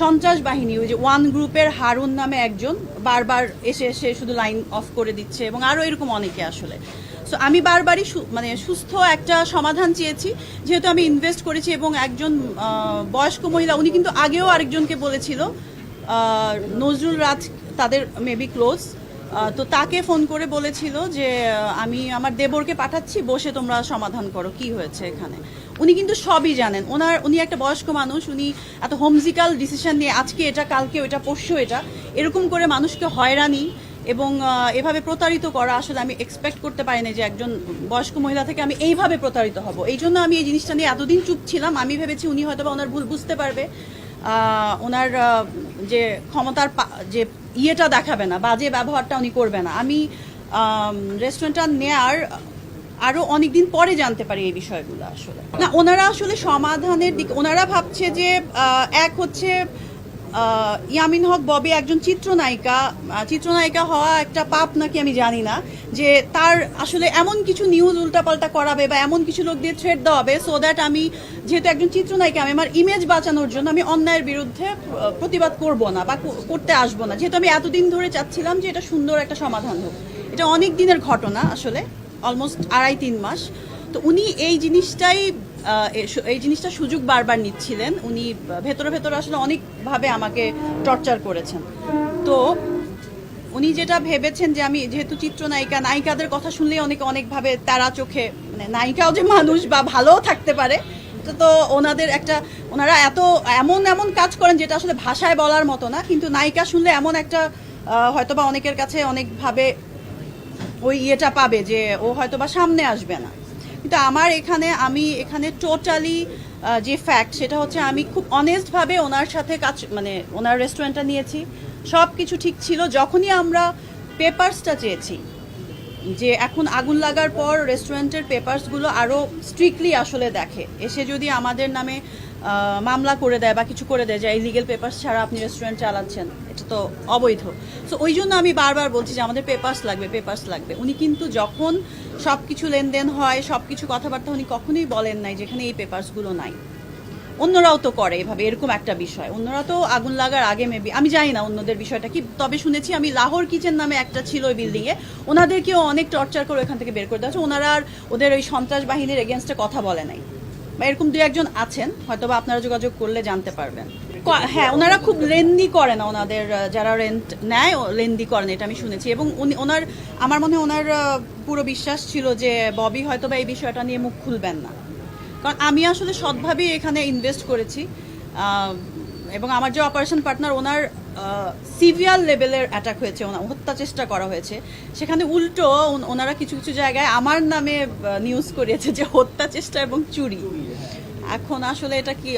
সন্ত্রাস বাহিনী ওই যে ওয়ান গ্রুপের হারুন নামে একজন, বারবার এসে এসে শুধু লাইন অফ করে দিচ্ছে এবং আরও এরকম অনেকে আসলে। সো আমি বারবারই মানে সুস্থ একটা সমাধান চেয়েছি। যেহেতু আমি ইনভেস্ট করেছি এবং একজন বয়স্ক মহিলা, উনি কিন্তু আগেও আরেকজনকে বলেছিল নজরুল রাজ তাদের মেবি ক্লোজ তো তাকে ফোন করে বলেছিল যে আমি আমার দেবরকে পাঠাচ্ছি, বসে তোমরা সমাধান করো, কি হয়েছে এখানে? উনি কিন্তু সবই জানেন। ওনার, উনি একটা বয়স্ক মানুষ, উনি এত হোমজিক্যাল ডিসিশন নিয়ে, আজকে এটা, কালকে ওটা পরশু এটা, এরকম করে মানুষকে হয়রানি এবং এভাবে প্রতারিত করা আসলে আমি এক্সপেক্ট করতে পারিনি যে একজন বয়স্ক মহিলা থেকে আমি এইভাবে প্রতারিত হব। এই জন্য আমি এই জিনিসটা নিয়ে এতদিন চুপ ছিলাম। আমি ভেবেছি উনি হয়তো বা ওনার ভুল বুঝতে পারবে। ওনার যে ক্ষমতার যে ইয়েটা দেখাবে না, বাজে ব্যবহারটা উনি করবে না। আমি রেস্টুরেন্টটা নেয়ার আরও অনেকদিন পরে জানতে পারি এই বিষয়গুলো আসলে। না, ওনারা আসলে সমাধানের দিক, ওনারা ভাবছে যে এক হচ্ছে ইয়ামিন হক ববি একজন চিত্রনায়িকা। চিত্রনায়িকা হওয়া একটা পাপ নাকি আমি জানি না, যে তার আসলে এমন কিছু নিউজ উল্টাপাল্টা করাবে বা এমন কিছু লোক দিয়ে থ্রেড দেওয়া হবে সো দ্যাট আমি যেহেতু একজন চিত্রনায়িকা, আমি আমার ইমেজ বাঁচানোর জন্য আমি অন্যায়ের বিরুদ্ধে প্রতিবাদ করব না বা করতে আসব না। যেহেতু আমি এতদিন ধরে চাচ্ছিলাম যে এটা সুন্দর একটা সমাধান হোক। এটা অনেক দিনের ঘটনা আসলে অলমোস্ট আড়াই তিন মাস। তো উনি এই জিনিসটাই এই জিনিসটা সুযোগ বারবার নিচ্ছিলেন। উনি ভেতরে ভেতরে আসলে অনেকভাবে আমাকে টর্চার করেছেন। তো উনি যেটা ভেবেছেন যে আমি যেহেতু চিত্রনায়িকা, নায়িকাদের কথা শুনলেই অনেকে অনেকভাবে তারা চোখে মানে নায়িকাও যে মানুষ বা ভালোও থাকতে পারে, তো ওনাদের একটা, ওনারা এত এমন এমন কাজ করেন যেটা আসলে ভাষায় বলার মতো না, কিন্তু নায়িকা শুনলে এমন একটা হয়তোবা অনেকের কাছে অনেকভাবে ওই ইয়েটা পাবে যে ও হয়তো বা সামনে আসবে না। কিন্তু আমার এখানে আমি এখানে টোটালি যে ফ্যাক্ট সেটা হচ্ছে আমি খুব অনেস্টভাবে ওনার সাথে কাজ মানে ওনার রেস্টুরেন্টটা নিয়েছি। সব কিছু ঠিক ছিল যখনই আমরা পেপার্সটা চেয়েছি। যে এখন আগুন লাগার পর রেস্টুরেন্টের পেপার্সগুলো আরও স্ট্রিক্টলি আসলে দেখে। এসে যদি আমাদের নামে মামলা করে দেয় বা কিছু করে দেয় যে এই লিগেল পেপারস ছাড়া আপনি রেস্টুরেন্ট চালাচ্ছেন, এটা তো অবৈধ। সো ওই জন্য আমি বারবার বলছি যে আমাদের পেপার্স লাগবে পেপার্স লাগবে। উনি কিন্তু যখন সব কিছু লেনদেন হয় সব কিছু কথাবার্তা উনি কখনোই বলেন নাই যেখানে এই পেপার্সগুলো নাই। অন্যরাও তো করে এভাবে, এরকম একটা বিষয়। অন্যরা তো আগুন লাগার আগে মেবি আমি জানি না অন্যদের বিষয়টা কি, তবে শুনেছি আমি লাহোর কিচেন নামে একটা ছিল ওই বিল্ডিংয়ে ওনাদেরকেও অনেক টর্চার করে ওখান থেকে বের করে দেওয়া। ওনারা আর ওদের ওই সন্ত্রাস বাহিনীর এগেনস্টে কথা বলে নাই। বা এরকম দু একজন আছেন হয়তো বা আপনারা যোগাযোগ করলে জানতে পারবেন। হ্যাঁ ওনারা খুব লেন্দি করে না, ওনাদের যারা রেন্ট নেয় লেন্দি করেন এটা আমি শুনেছি। এবং উনি, ওনার, আমার মনে হয় ওনার পুরো বিশ্বাস ছিল যে ববি হয়তো বা এই বিষয়টা নিয়ে মুখ খুলবেন না। কারণ আমি আসলে সৎভাবেই এখানে ইনভেস্ট করেছি এবং আমার যে অপারেশন পার্টনার ওনার সিভিয়ার লেভেলের অ্যাটাক হয়েছে ওনার হত্যা চেষ্টা করা হয়েছে। সেখানে উল্টো ওনারা কিছু কিছু জায়গায় আমার নামে নিউজ করিয়েছে যে হত্যা চেষ্টা এবং চুরি। এখন আসলে এটা কি